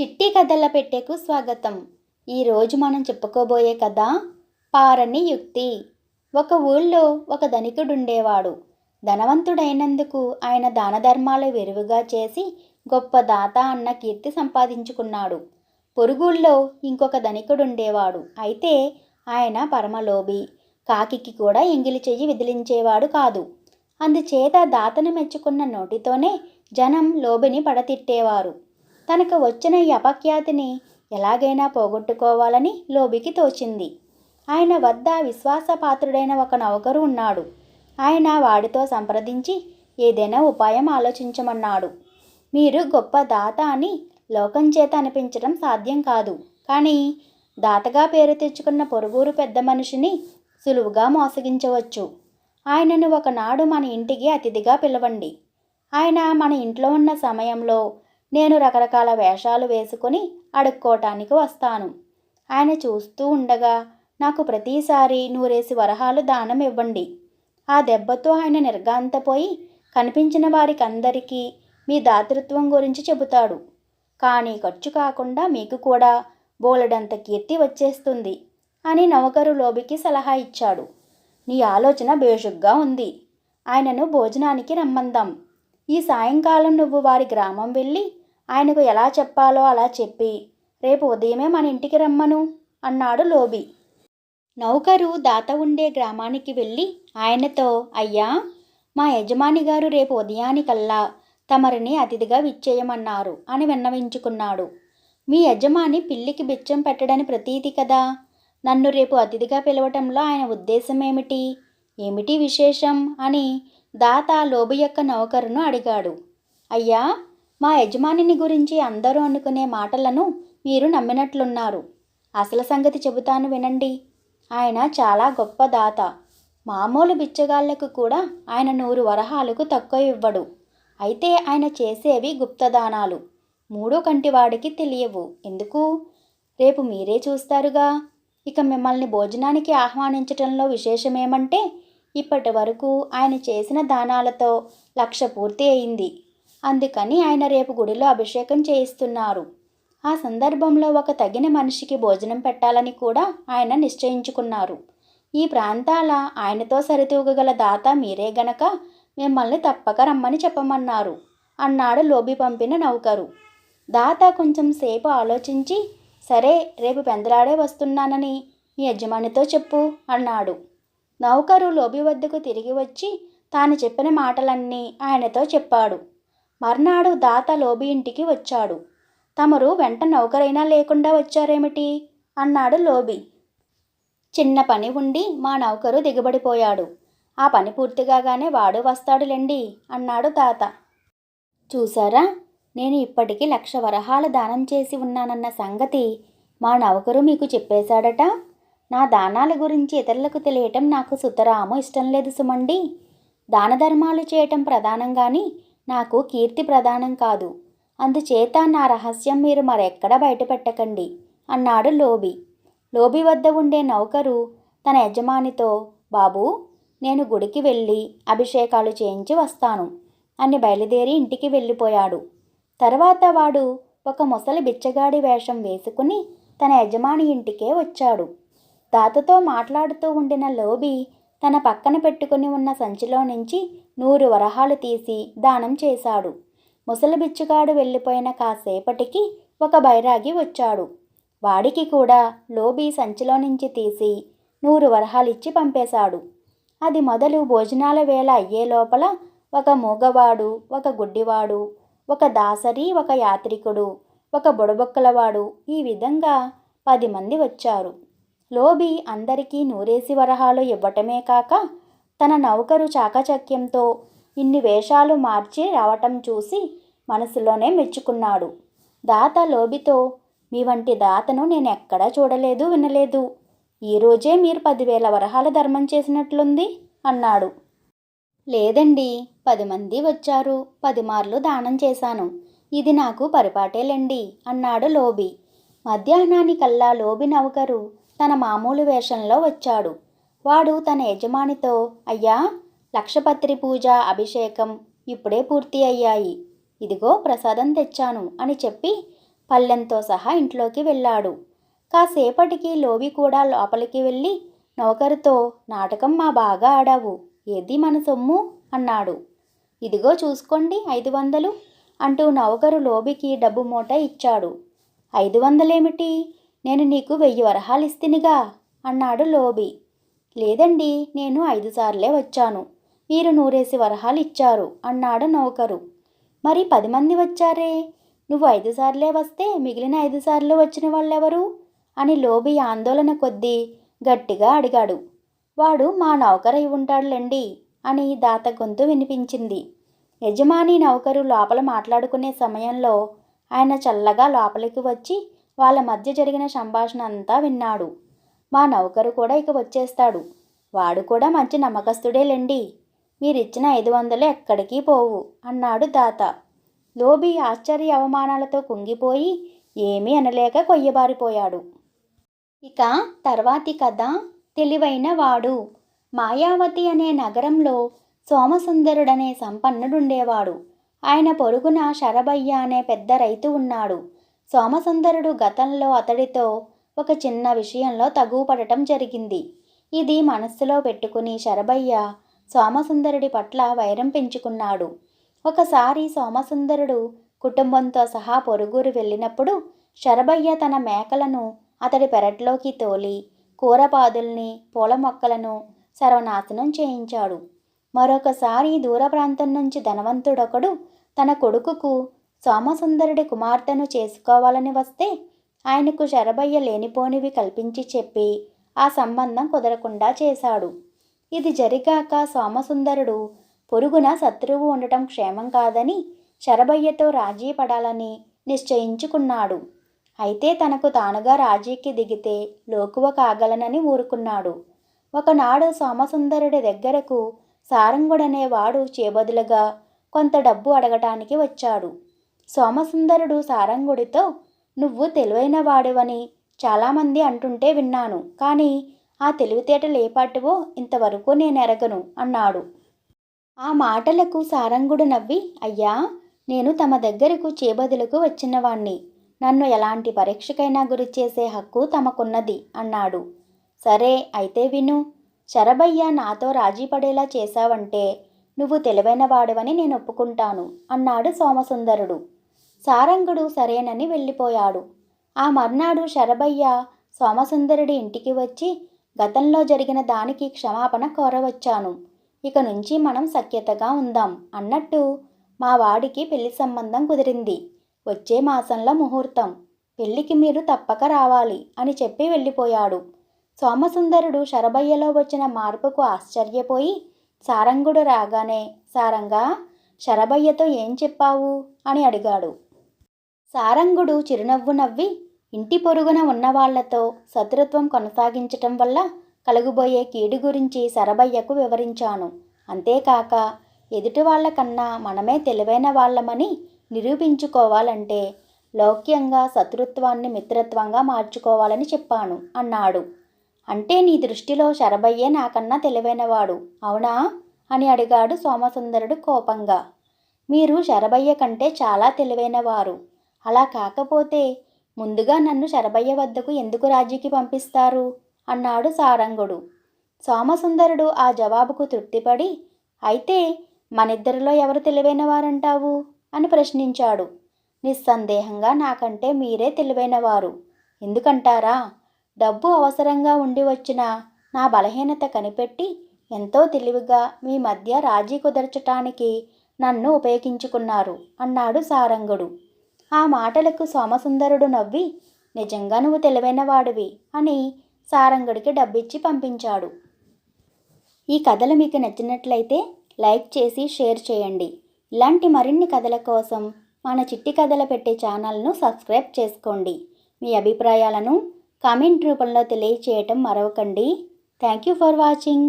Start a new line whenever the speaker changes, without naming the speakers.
చిట్టి కథల పెట్టెకు స్వాగతం. ఈరోజు మనం చెప్పుకోబోయే కథ పారని యుక్తి. ఒక ఊళ్ళో ఒక ధనికుడుండేవాడు. ధనవంతుడైనందుకు ఆయన దాన ధర్మాలు వెరువుగా చేసి గొప్ప దాత అన్న కీర్తి సంపాదించుకున్నాడు. పొరుగుళ్ళో ఇంకొక ధనికుడుండేవాడు. అయితే ఆయన పరమలోభి. కాకికి కూడా ఎంగిలి చెయ్యి విదిలించేవాడు కాదు. అందుచేత దాతను మెచ్చుకున్న నోటితోనే జనం లోబిని పడతిట్టేవారు. తనకు వచ్చిన ఈ అపఖ్యాతిని ఎలాగైనా పోగొట్టుకోవాలని లోబికి తోచింది. ఆయన వద్ద విశ్వాసపాత్రుడైన ఒక నౌకరు ఉన్నాడు. ఆయన వాడితో సంప్రదించి ఏదైనా ఉపాయం ఆలోచించమన్నాడు. మీరు గొప్ప దాత అని లోకం చేత అనిపించడం సాధ్యం కాదు. కానీ దాతగా పేరు తెచ్చుకున్న పొరుగురు పెద్ద మనిషిని సులువుగా మోసగించవచ్చు. ఆయనను ఒకనాడు మన ఇంటికి అతిథిగా పిలవండి. ఆయన మన ఇంట్లో ఉన్న సమయంలో నేను రకరకాల వేషాలు వేసుకొని అడుక్కోవటానికి వస్తాను. ఆయన చూస్తూ ఉండగా నాకు ప్రతిసారి నూరేసి వరహాలు దానం ఇవ్వండి. ఆ దెబ్బతో ఆయన నిర్గాంతపోయి కనిపించిన వారికి అందరికీ మీ దాతృత్వం గురించి చెబుతాడు. కానీ ఖర్చు కాకుండా మీకు కూడా బోలెడంత కీర్తి వచ్చేస్తుంది అని నౌకరు లోబికి సలహా ఇచ్చాడు. నీ ఆలోచన బేషుగ్గా ఉంది. ఆయనను భోజనానికి రమ్మందాం. ఈ సాయంకాలం నువ్వు వారి గ్రామం వెళ్ళి ఆయనకు ఎలా చెప్పాలో అలా చెప్పి రేపు ఉదయమే మన ఇంటికి రమ్మను అన్నాడు లోబి. నౌకరు దాత ఉండే గ్రామానికి వెళ్ళి ఆయనతో అయ్యా మా యజమాని గారు రేపు ఉదయానికల్లా తమరిని అతిథిగా విచ్చేయమన్నారు అని విన్నవించుకున్నాడు. మీ యజమాని పిల్లికి బిచ్చం పెట్టడని ప్రతీతి కదా! నన్ను రేపు అతిథిగా పిలవటంలో ఆయన ఉద్దేశం ఏమిటి ఏమిటి విశేషం? అని దాత లోబు యొక్క నౌకరును అడిగాడు. అయ్యా మా యజమానిని గురించి అందరూ అనుకునే మాటలను మీరు నమ్మినట్లున్నారు. అసలు సంగతి చెబుతాను వినండి. ఆయన చాలా గొప్ప దాత. మామూలు బిచ్చగాళ్ళకు కూడా ఆయన నూరు వరహాలకు తక్కువ ఇవ్వడు. అయితే ఆయన చేసేవి గుప్తదానాలు. మూడో కంటి వాడికి తెలియవు. ఎందుకు? రేపు మీరే చూస్తారుగా. ఇక మిమ్మల్ని భోజనానికి ఆహ్వానించటంలో విశేషమేమంటే ఇప్పటి వరకు ఆయన చేసిన దానాలతో లక్ష పూర్తి అయింది. అందుకని ఆయన రేపు గుడిలో అభిషేకం చేయిస్తున్నారు. ఆ సందర్భంలో ఒక తగిన మనిషికి భోజనం పెట్టాలని కూడా ఆయన నిశ్చయించుకున్నారు. ఈ ప్రాంతాల ఆయనతో సరితూగగల దాత మీరే గనక మిమ్మల్ని తప్పక రమ్మని చెప్పమన్నారు అన్నాడు లోబి పంపిన నౌకరు. దాత కొంచెం సేపు ఆలోచించి సరే రేపు పెందలాడే వస్తున్నానని మీ యజమానితో చెప్పు అన్నాడు. నౌకరు లోబి వద్దకు తిరిగి వచ్చి తాను చెప్పిన మాటలన్నీ ఆయనతో చెప్పాడు. మర్నాడు దాత లోబి ఇంటికి వచ్చాడు. తమరు వెంట నౌకరైనా లేకుండా వచ్చారేమిటి? అన్నాడు లోబి. చిన్న పని ఉండి మా నౌకరు దిగబడిపోయాడు. ఆ పని పూర్తిగానే వాడు వస్తాడులేండి అన్నాడు తాత చూసారా నేను ఇప్పటికీ లక్ష వరహాలు దానం చేసి ఉన్నానన్న సంగతి మా నౌకరు మీకు చెప్పేశాడట? నా దానాల గురించి ఇతరులకు తెలియటం నాకు సుతరాము ఇష్టం లేదు సుమండి. దాన ధర్మాలు చేయటం ప్రధానం కానీ నాకు కీర్తి ప్రధానం కాదు. అందుచేత నా రహస్యం మీరు మరెక్కడ బయటపెట్టకండి అన్నాడు లోబి. లోబి వద్ద ఉండే నౌకరు తన యజమానితో బాబు నేను గుడికి వెళ్ళి అభిషేకాలు చేయించి వస్తాను అని బయలుదేరి ఇంటికి వెళ్ళిపోయాడు. తర్వాత వాడు ఒక ముసలి బిచ్చగాడి వేషం వేసుకుని తన యజమాని ఇంటికే వచ్చాడు. తాతతో మాట్లాడుతూ ఉండిన లోబి తన పక్కన పెట్టుకుని ఉన్న సంచిలో నుంచి నూరు వరహాలు తీసి దానం చేశాడు. ముసలి బిచ్చుగాడు వెళ్ళిపోయిన కాసేపటికి ఒక బైరాగి వచ్చాడు. వాడికి కూడా లోబీ సంచిలో నుంచి తీసి నూరు వరహాలిచ్చి పంపేశాడు. అది మొదలు భోజనాల వేళ అయ్యే లోపల ఒక మూగవాడు ఒక గుడ్డివాడు ఒక దాసరి ఒక యాత్రికుడు ఒక బుడబొక్కలవాడు ఈ విధంగా పది మంది వచ్చారు. లోబీ అందరికీ నూరేసి వరహాలు ఇవ్వటమే కాక తన నౌకరు చాకచక్యంతో ఇన్ని వేషాలు మార్చి రావటం చూసి మనసులోనే మెచ్చుకున్నాడు. దాత లోబితో మీ వంటి దాతను నేను ఎక్కడా చూడలేదు వినలేదు. ఈరోజే మీరు పదివేల వరహాల ధర్మం చేసినట్లుంది అన్నాడు. లేదండి పది మంది వచ్చారు పది మార్లు దానం చేశాను. ఇది నాకు పరిపాటేలండి అన్నాడు లోబి. మధ్యాహ్నానికల్లా లోబి నౌకరు తన మామూలు వేషంలో వచ్చాడు. వాడు తన యజమానితో అయ్యా లక్షపత్రి పూజ అభిషేకం ఇప్పుడే పూర్తి అయ్యాయి. ఇదిగో ప్రసాదం తెచ్చాను అని చెప్పి పల్లెంతో సహా ఇంట్లోకి వెళ్ళాడు. కాసేపటికి లోబి కూడా లోపలికి వెళ్ళి నౌకరుతో నాటకం మా బాగా ఆడావు. ఏది మన సొమ్ము? అన్నాడు. ఇదిగో చూసుకోండి ఐదు వందలు అంటూ నౌకరు లోబికి డబ్బు మూట ఇచ్చాడు. ఐదు వందలేమిటి? నేను నీకు వెయ్యి వరహాలు ఇస్తినిగా అన్నాడు లోబి. లేదండి నేను ఐదు సార్లే వచ్చాను. మీరు నూరేసి వరహాలు ఇచ్చారు అన్నాడు నౌకరు. మరి పది మంది వచ్చారే? నువ్వు ఐదు సార్లే వస్తే మిగిలిన ఐదు సార్లు వచ్చిన వాళ్ళెవరు? అని లోబి ఆందోళన కొద్దీ గట్టిగా అడిగాడు. వాడు మా నౌకరై ఉంటాడులేండి అని దాత గొంతు వినిపించింది. యజమాని నౌకరు లోపల మాట్లాడుకునే సమయంలో ఆయన చల్లగా లోపలికి వచ్చి వాళ్ళ మధ్య జరిగిన సంభాషణ అంతా విన్నాడు. మా నౌకరు కూడా ఇక వచ్చేస్తాడు. వాడు కూడా మంచి నమ్మకస్తుడేలండి. మీరిచ్చిన ఐదు వందలు ఎక్కడికి పోవు అన్నాడు దాత. లోబి ఆశ్చర్య అవమానాలతో కుంగిపోయి ఏమీ అనలేక కొయ్యబారిపోయాడు. ఇక తర్వాతి కథ తెలివైన వాడు. మాయావతి అనే నగరంలో సోమసుందరుడనే సంపన్నుడుండేవాడు. ఆయన పొరుగున శరభయ్య అనే పెద్ద రైతు ఉన్నాడు. సోమసుందరుడు గతంలో అతడితో ఒక చిన్న విషయంలో తగుపడటం జరిగింది. ఇది మనస్సులో పెట్టుకుని శరభయ్య సోమసుందరుడి పట్ల వైరం పెంచుకున్నాడు. ఒకసారి సోమసుందరుడు కుటుంబంతో సహా పొరుగురు వెళ్ళినప్పుడు శరభయ్య తన మేకలను అతడి పెరట్లోకి తోలి కూరపాదుల్ని పూల మొక్కలను సర్వనాశనం చేయించాడు. మరొకసారి దూర ప్రాంతం నుంచి ధనవంతుడొకడు తన కొడుకుకు సోమసుందరుడి కుమార్తెను చేసుకోవాలని వస్తే ఆయనకు శరభయ్య లేనిపోనివి కల్పించి చెప్పి ఆ సంబంధం కుదరకుండా చేశాడు. ఇది జరిగాక సోమసుందరుడు పొరుగున శత్రువు ఉండటం క్షేమం కాదని శరభయ్యతో రాజీ పడాలని నిశ్చయించుకున్నాడు. అయితే తనకు తానుగా రాజీకి దిగితే లోకువ కాగలనని ఊరుకున్నాడు. ఒకనాడు సోమసుందరుడి దగ్గరకు సారంగుడనేవాడు చేబదులుగా కొంత డబ్బు అడగటానికి వచ్చాడు. సోమసుందరుడు సారంగుడితో నువ్వు తెలివైన వాడివని చాలామంది అంటుంటే విన్నాను. కానీ ఆ తెలివితేటలు ఏపాటివో ఇంతవరకు నేను ఎరగను అన్నాడు. ఆ మాటలకు సారంగుడు నవ్వి అయ్యా నేను తమ దగ్గరకు చేబదులకు వచ్చినవాణ్ణి. నన్ను ఎలాంటి పరీక్షకైనా గురి చేసే హక్కు తమకున్నది అన్నాడు. సరే అయితే విను. శరభయ్య నాతో రాజీ పడేలా చేశావంటే నువ్వు తెలివైన వాడవని నేను ఒప్పుకుంటాను అన్నాడు సోమసుందరుడు. సారంగుడు సరేనని వెళ్ళిపోయాడు. ఆ మర్నాడు శరభయ్య సోమసుందరుడి ఇంటికి వచ్చి గతంలో జరిగిన దానికి క్షమాపణ కోరవచ్చాను. ఇక నుంచి మనం సఖ్యతగా ఉందాం అన్నట్టు మా వాడికి పెళ్ళి సంబంధం కుదిరింది. వచ్చే మాసంలో ముహూర్తం. పెళ్ళికి మీరు తప్పక రావాలి అని చెప్పి వెళ్ళిపోయాడు. సోమసుందరుడు శరభయ్యలో వచ్చిన మార్పుకు ఆశ్చర్యపోయి సారంగుడు రాగానే సారంగా శరభయ్యతో ఏం చెప్పావు? అని అడిగాడు. సారంగుడు చిరునవ్వు నవ్వి ఇంటి పొరుగున ఉన్నవాళ్ళతో శత్రుత్వం కొనసాగించటం వల్ల కలుగుబోయే కీడు గురించి శరభయ్యకు వివరించాను. అంతేకాక ఎదుటి వాళ్ళకన్నా మనమే తెలివైన వాళ్ళమని నిరూపించుకోవాలంటే లౌక్యంగా శత్రుత్వాన్ని మిత్రత్వంగా మార్చుకోవాలని చెప్పాను అన్నాడు. అంటే నీ దృష్టిలో శరభయ్యే నాకన్నా తెలివైనవాడు అవునా? అని అడిగాడు సోమసుందరుడు కోపంగా. మీరు శరభయ్య కంటే చాలా తెలివైనవారు. అలా కాకపోతే ముందుగా నన్ను శరభయ్య వద్దకు ఎందుకు రాజీకి పంపిస్తారు? అన్నాడు సారంగుడు. సోమసుందరుడు ఆ జవాబుకు తృప్తిపడి అయితే మనిద్దరిలో ఎవరు తెలివైన వారంటావు అని ప్రశ్నించాడు. నిస్సందేహంగా నాకంటే మీరే తెలివైనవారు. ఎందుకంటారా? డబ్బు అవసరంగా ఉండి వచ్చిన నా బలహీనత కనిపెట్టి ఎంతో తెలివిగా మీ మధ్య రాజీ కుదర్చటానికి నన్ను ఉపయోగించుకున్నారు అన్నాడు సారంగుడు. ఆ మాటలకు సోమసుందరుడు నవ్వి నిజంగా నువ్వు తెలివైన వాడివి అని సారంగుడికి డబ్బిచ్చి పంపించాడు. ఈ కథలు మీకు నచ్చినట్లయితే లైక్ చేసి షేర్ చేయండి. ఇలాంటి మరిన్ని కథల కోసం మన చిట్టి కథలు పెట్టే ఛానల్ను సబ్స్క్రైబ్ చేసుకోండి. మీ అభిప్రాయాలను కామెంట్ రూపంలో తెలియచేయటం మరవకండి. Thank you for watching.